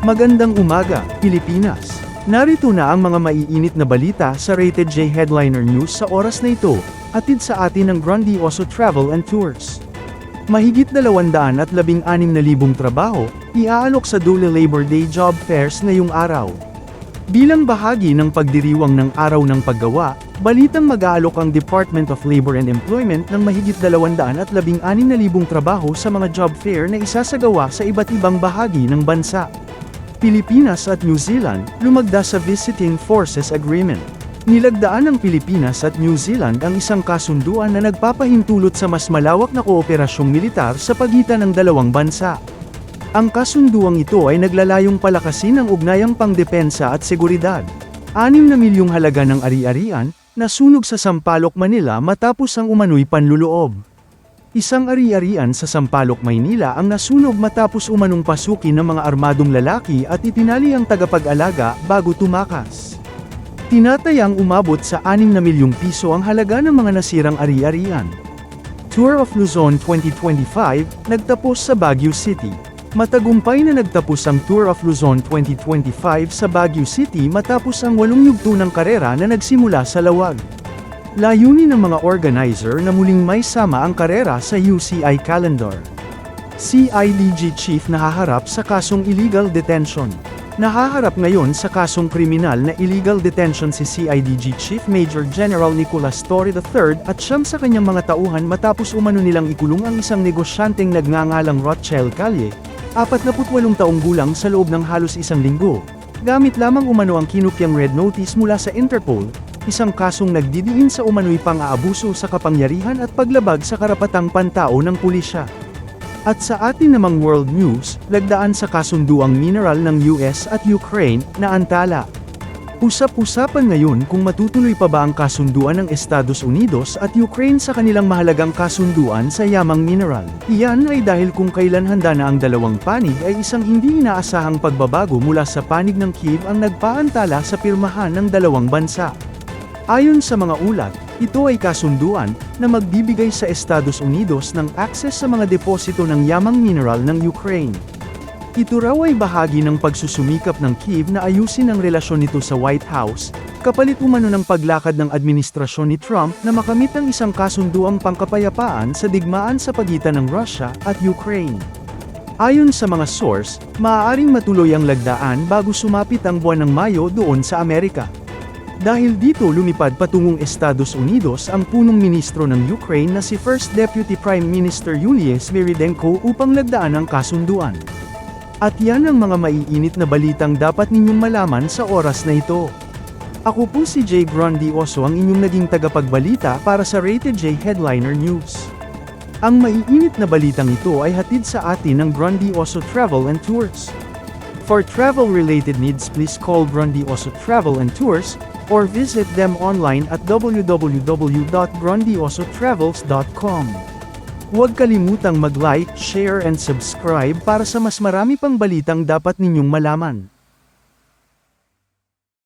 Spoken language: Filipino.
Magandang umaga, Pilipinas. Narito na ang mga maiinit na balita sa Rated J Headliner News sa oras na ito, atid sa atin ng Grandioso Travel and Tours. Mahigit 216,000 trabaho, iaalok sa Dole Labor Day Job Fairs ngayong araw. Bilang bahagi ng pagdiriwang ng Araw ng Paggawa, balitang mag-aalok ang Department of Labor and Employment ng mahigit 216,000 trabaho sa mga job fair na isasagawa sa iba't ibang bahagi ng bansa. Pilipinas at New Zealand, lumagda sa Visiting Forces Agreement. Nilagdaan ng Pilipinas at New Zealand ang isang kasunduan na nagpapahintulot sa mas malawak na kooperasyong militar sa pagitan ng dalawang bansa. Ang kasunduang ito ay naglalayong palakasin ang ugnayang pangdepensa at seguridad. 6 na milyong halaga ng ari-arian, nasunog sa Sampaloc, Manila matapos ang umano'y panluloob. Isang ari-arian sa Sampaloc, Maynila ang nasunog matapos umanong pasukin ng mga armadong lalaki at itinali ang tagapag-alaga bago tumakas. Tinatayang umabot sa 6 na milyong piso ang halaga ng mga nasirang ari-arian. Tour of Luzon 2025, nagtapos sa Baguio City. Matagumpay na nagtapos ang Tour of Luzon 2025 sa Baguio City matapos ang walong yugto ng karera na nagsimula sa Lawag. Layunin ng mga organizer na muling may sama ang karera sa UCI calendar. CIDG Chief nahaharap sa kasong illegal detention. Nahaharap ngayon sa kasong kriminal na illegal detention si CIDG Chief Major General Nicolas Torre III at siyam sa kanyang mga tauhan matapos umano nilang ikulong ang isang negosyanteng nagngangalang Rothschild Calle, 48 taong gulang sa loob ng halos isang linggo. Gamit lamang umano ang kinupyang red notice mula sa Interpol, isang kasong nagdidiin sa umano'y pang-aabuso sa kapangyarihan at paglabag sa karapatang pantao ng pulisya. At sa atin namang world news, lagdaan sa kasunduang mineral ng US at Ukraine, na antala. Usap-usapan ngayon kung matutuloy pa ba ang kasunduan ng Estados Unidos at Ukraine sa kanilang mahalagang kasunduan sa yamang mineral. Iyan ay dahil kung kailan handa na ang dalawang panig ay isang hindi inaasahang pagbabago mula sa panig ng Kiev ang nagpaantala sa pirmahan ng dalawang bansa. Ayon sa mga ulat, ito ay kasunduan na magbibigay sa Estados Unidos ng access sa mga deposito ng yamang mineral ng Ukraine. Ito raw ay bahagi ng pagsusumikap ng Kiev na ayusin ang relasyon nito sa White House, kapalit umano ng paglakad ng administrasyon ni Trump na makamit ang isang kasunduang pangkapayapaan sa digmaan sa pagitan ng Russia at Ukraine. Ayon sa mga source, maaaring matuloy ang lagdaan bago sumapit ang buwan ng Mayo doon sa Amerika. Dahil dito lumipad patungong Estados Unidos ang punong ministro ng Ukraine na si First Deputy Prime Minister Yuliy Sviridenko upang lagdaan ang kasunduan. At yan ang mga maiinit na balitang dapat ninyong malaman sa oras na ito. Ako po si Jay Grandioso ang inyong naging tagapagbalita para sa Rated J Headliner News. Ang maiinit na balitang ito ay hatid sa atin ng Grandioso Travel and Tours. For travel-related needs please call Grandioso Travel and Tours, or visit them online at www.grandiosotravels.com. Huwag kalimutang mag-like, share and subscribe para sa mas marami pang balitang dapat ninyong malaman.